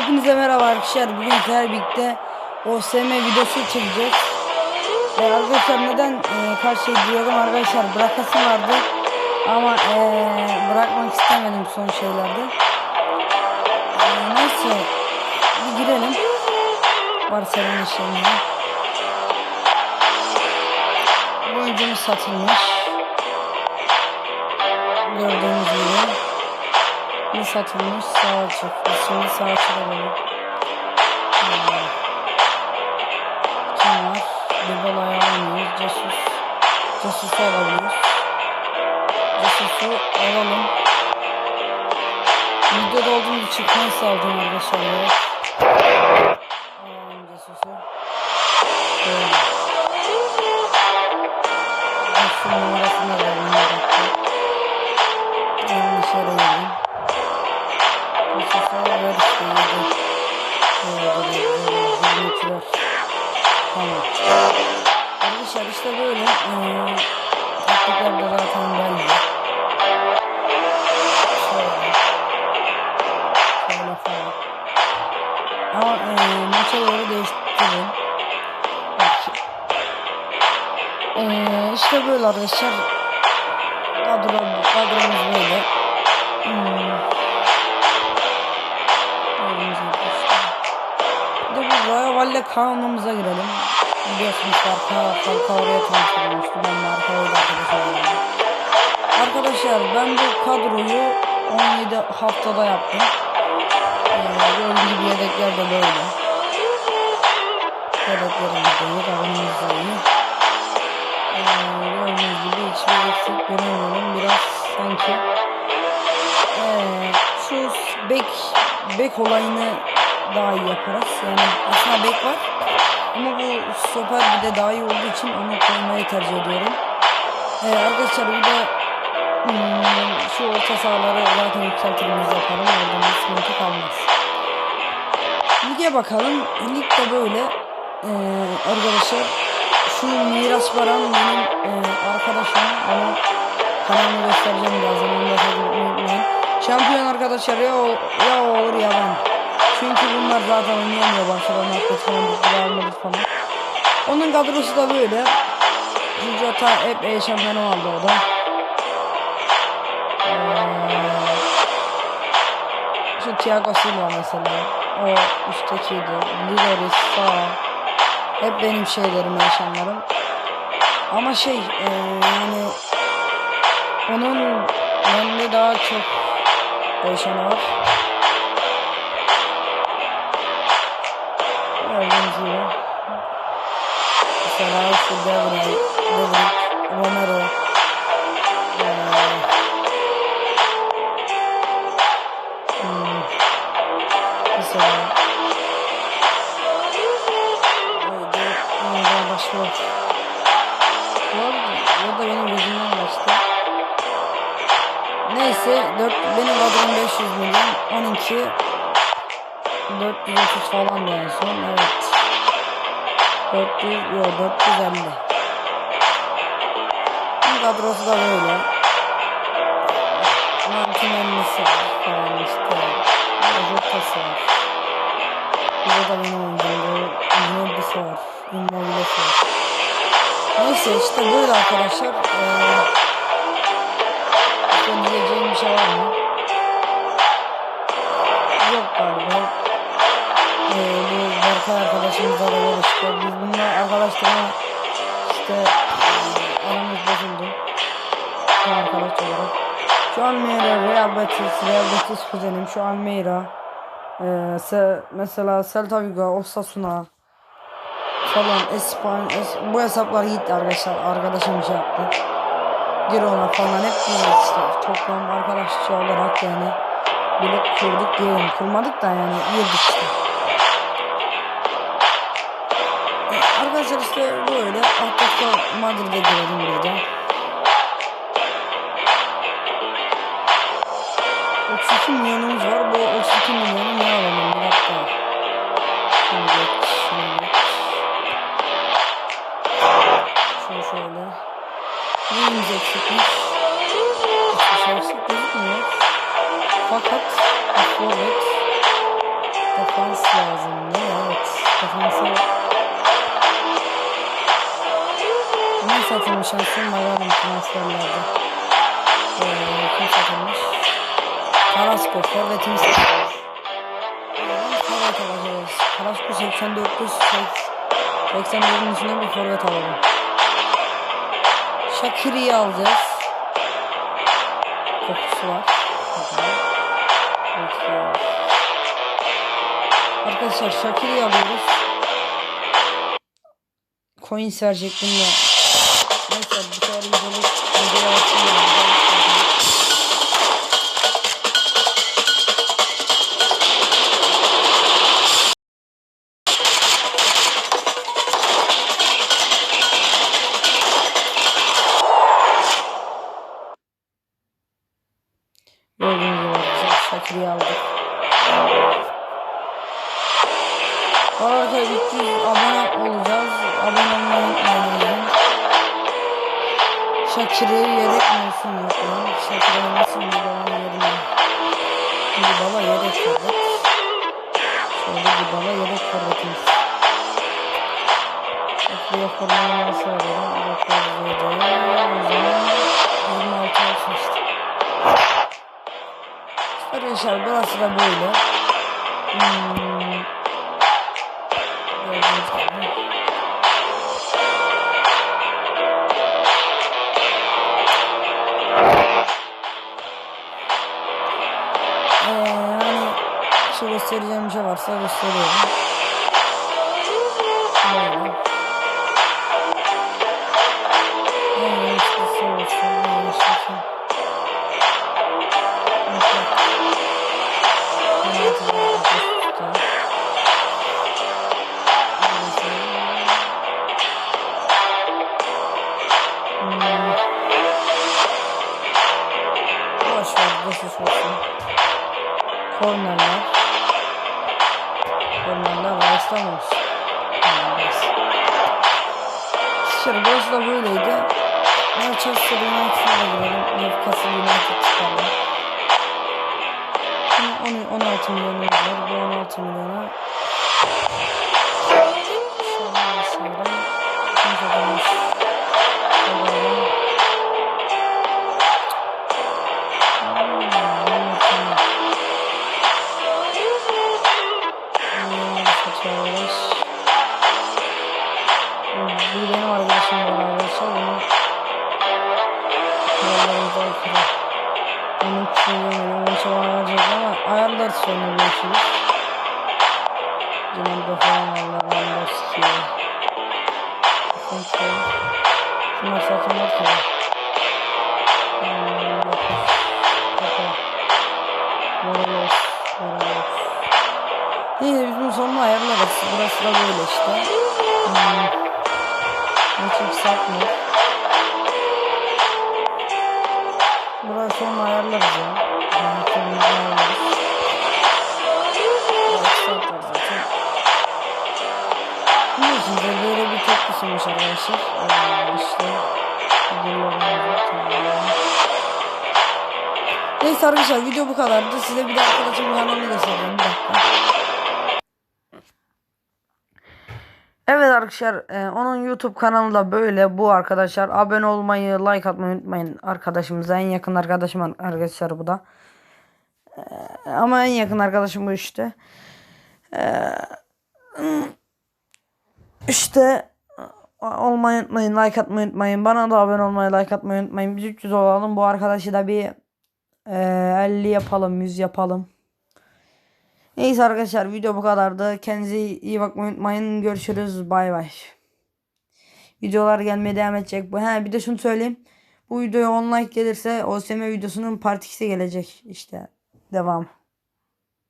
Hepinize merhaba arkadaşlar. Bugün sizlerle birlikte OSM videosu çekeceğiz. Ee, arkadaşlar neden e, kaç şey diyordum arkadaşlar bırakasım vardı. Ama e, bırakmak istemedim son şeylerde. E, neyse bir girelim. Barcelona işlerine. Bu oyuncumuz satılmış. Gördüğünüz gibi. Bir satılmış sağ. Biz Şimdi sağ açık alalım. Hmm. Kim var? Dybala'yı alamıyoruz. Cesus. Cesus'u alabiliyoruz. Cesus'u alalım. Videoda olduğum için çıkmayı sağladım arkadaşlar. Alalım Cesus'u. Böyle. Cesus'un numarasını alalım. Ee, taktikler de zaten belli. Şöyle. Falan. Ama ee, maça doğru değiştirelim. Belki. Ee, işte böyle arkadaşlar. Kadro, kadromuz böyle. Hmm. Bir de bu Royal Valle kanunumuza girelim. Biliyorsunuz arka oraya transfer olmuştu. Ben de arka orada arkadaş oldum. Arkadaşlar ben bu kadroyu 17 haftada yaptım. Ee, gördüğünüz gibi yedekler de böyle. Yedeklerimiz de iyi, kadromuz da iyi. Ee, gördüğünüz gibi hiçbir eksik göremiyorum. Biraz sanki ee, şu bek bek olayını daha iyi yaparız. Yani aslında bek var. Ama bu stoper bir de daha iyi olduğu için onu koymayı tercih ediyorum. Ee, arkadaşlar bir de hmm, şu orta sahaları zaten yükseltiriz yapalım. Oradan bir sıkıntı kalmaz. Lige bakalım. Lig de böyle. Ee, arkadaşlar şu Miraç Baran benim e, arkadaşım. Onu kanalını göstereceğim birazdan. Onu da unutmayın. Şampiyon arkadaşlar ya ya olur ya ben. Çünkü bunlar zaten oynayamıyor Barcelona Madrid, Real Madrid falan. Onun kadrosu da böyle. Jota hep e şampiyonu aldı o da. Ee, şu Thiago Silva mesela. O üsttekiydi. Lideris sağ. Hep benim şeylerim, yaşamlarım. Ama şey e, yani onun bende daha çok yaşamı var. Gibi. Mesela işte Devray, Devrik, Romero. Ee, hmm, mesela? Ama daha başka da benim gözümden kaçtı. Neyse 4, benim kadrom 500 milyon 12 430 falan da en son evet. 400 yok 450 Bu kadrosu da böyle. Mantimenlisi var falan işte. Rotası var Burada da benim oyuncum Immobile var. Immobile var. Neyse işte böyle arkadaşlar. Ee, Başka diyeceğim bir şey var mı? Bu Berkay arkadaşımızla da yarıştı. Biz bununla arkadaşlarına işte e, aramız bozuldu. Bu arkadaş olarak. Şu an Meira, Real Betis, Real Betis kuzenim. Şu an Meira. Ee, se, mesela Celta Vigo, Osasuna falan Espan, es, bu hesaplar gitti arkadaşlar. Arkadaşım şey yaptı. Girona falan hep işte toplam arkadaşça olarak yani birlik kurduk diyelim. Kurmadık da yani girdik işte. Arkadaşlar işte böyle Atletico Madrid'e girelim bir de. 32 milyonumuz var. Bu 32 milyonu ne alalım? Bir dakika. Şimdi geç, şimdi geç. Şöyle şöyle. Neyimiz eksikmiş? Hiçbir şey gözükmüyor. Fakat forvet lazım. değil satılmış aslında bakalım transferlerde. Ee, kim satılmış? Karasko. Forvet'ini satılmış. Forvet alacağız. Karasko 89 84'ün içinde bir forvet alalım. Shakiri'yi alacağız. Kokusu var. Arkadaşlar Shakiri'yi alıyoruz. Coins verecektim ya. Neyse bu kadar videoluk videoya bakayım. Gördüğünüz gibi arkadaşlar Shakiri'yi aldık. Arada 300 abone olacağız. Abone olmayı unutmayın. Shakira'yı yedek mi olsun yok lan? Shakira'yı nasıl bir bala yerine? Şimdi bala yedek forvet. Şöyle bir bala yedek forvetimiz. Formayı nasıl verelim? 907. O zaman 26 olsun işte. Arkadaşlar burası da böyle. Hmm. Şey varsa gösteriyorum. Böyle. Yaşlısı olsun, yaşlısı. Boş ver, boş olsun. Kornerler. Olsun. Dışarı burası da böyleydi. Manchester United'a girelim. Newcastle United çıkalım. Şimdi 10 16 milyonumuz var. Bu 16 milyona Şöyle vesaire. Kim işte. Hmm. Hiç yükseltmiyor. Burası sonra ayarlarız ya. Yani sonunu ayarlarız. Yükseltir zaten. Biliyorsunuz ya, böyle bir tepkisiymiş arkadaşlar. Ee, işte. Neyse arkadaşlar video bu kadardı. Size bir de arkadaşımın kanalını göstereceğim. Bir dakika. Evet arkadaşlar e, onun YouTube kanalı da böyle bu arkadaşlar. Abone olmayı, like atmayı unutmayın arkadaşımıza. En yakın arkadaşım arkadaşlar bu da. E, ama en yakın arkadaşım bu işte. E, işte olmayı unutmayın, like atmayı unutmayın. Bana da abone olmayı, like atmayı unutmayın. Biz 300 olalım. Bu arkadaşı da bir e, 50 yapalım, 100 yapalım. Neyse arkadaşlar video bu kadardı. Kendinize iyi bakmayı unutmayın. Görüşürüz. Bay bay. Videolar gelmeye devam edecek. Bu he bir de şunu söyleyeyim. Bu videoya 10 like gelirse OSM videosunun part 2'si gelecek. İşte devam.